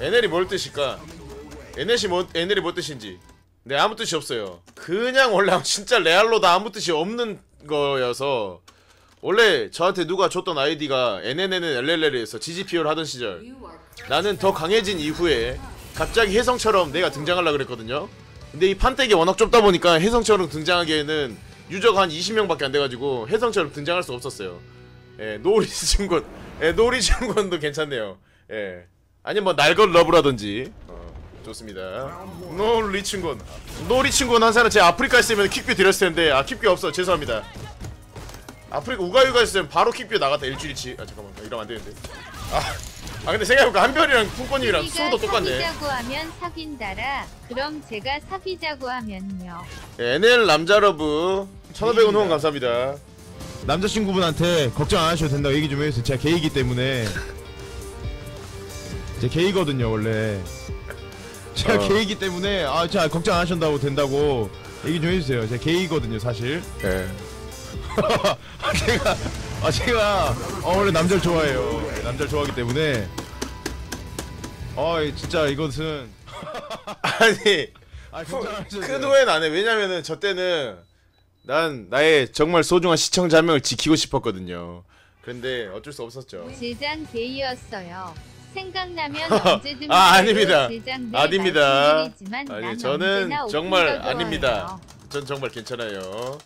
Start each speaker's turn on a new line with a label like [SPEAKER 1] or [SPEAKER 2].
[SPEAKER 1] NL이 뭘 뜻일까? NL이 뭐 NL이 뭐 뜻인지. 네 아무 뜻이 없어요. 그냥 원래 진짜 레알로다 아무 뜻이 없는 거여서 원래 저한테 누가 줬던 아이디가 NNNLLL에서 GGPO를 하던 시절 나는 더 강해진 이후에 갑자기 혜성처럼 내가 등장하려 그랬거든요. 근데 이 판때기 워낙 좁다 보니까 혜성처럼 등장하기에는 유저가 한 20명밖에 안 돼가지고 혜성처럼 등장할 수 없었어요. 예, 예, 노리스 친군도 괜찮네요. 예, 아니면 뭐 날것 러브라든지 어, 좋습니다. 노리 친군, 노리 친군 한 사람 제 아프리카 있으면 킥뷰 드렸을 텐데 아 킥뷰 없어 죄송합니다. 아프리카 우가유가 있으면 바로 킥뷰 나갔다 일주일치. 아 잠깐만 이러면 안 되는데. 아, 아 근데 생각해보니까 한별이랑 쿵꼬님이랑 수호도 똑같네.
[SPEAKER 2] 사귀자고 하면 사귄다라. 그럼 제가 사귀자고 하면요.
[SPEAKER 1] 예, NL 남자러브 1500원 후원 감사합니다.
[SPEAKER 3] 남자친구분한테 걱정 안 하셔도 된다고 얘기 좀 해주세요. 제가 게이기 때문에. 제 게이거든요 원래. 제가
[SPEAKER 1] 어.
[SPEAKER 3] 게이기 때문에 아자 걱정 안 하신다고 된다고 얘기 좀 해주세요. 제가 게이거든요 사실.
[SPEAKER 1] 예.
[SPEAKER 3] 아, 제가 아 제가 어, 원래 남자를 좋아해요. 네, 남자를 좋아하기 때문에. 아 진짜 이것은
[SPEAKER 1] 아니
[SPEAKER 3] 아
[SPEAKER 1] 큰. 후회는 안 해. 왜냐면은 저 때는 난 나의 정말 소중한 시청자 한 명을 지키고 싶었거든요. 그런데 어쩔 수 없었죠.
[SPEAKER 2] 제장 게이였어요. 생각나면 언제든
[SPEAKER 1] 아, 아닙니다. 아닙니다. 아니 저는 정말
[SPEAKER 2] 더
[SPEAKER 1] 아닙니다. 전 정말 괜찮아요.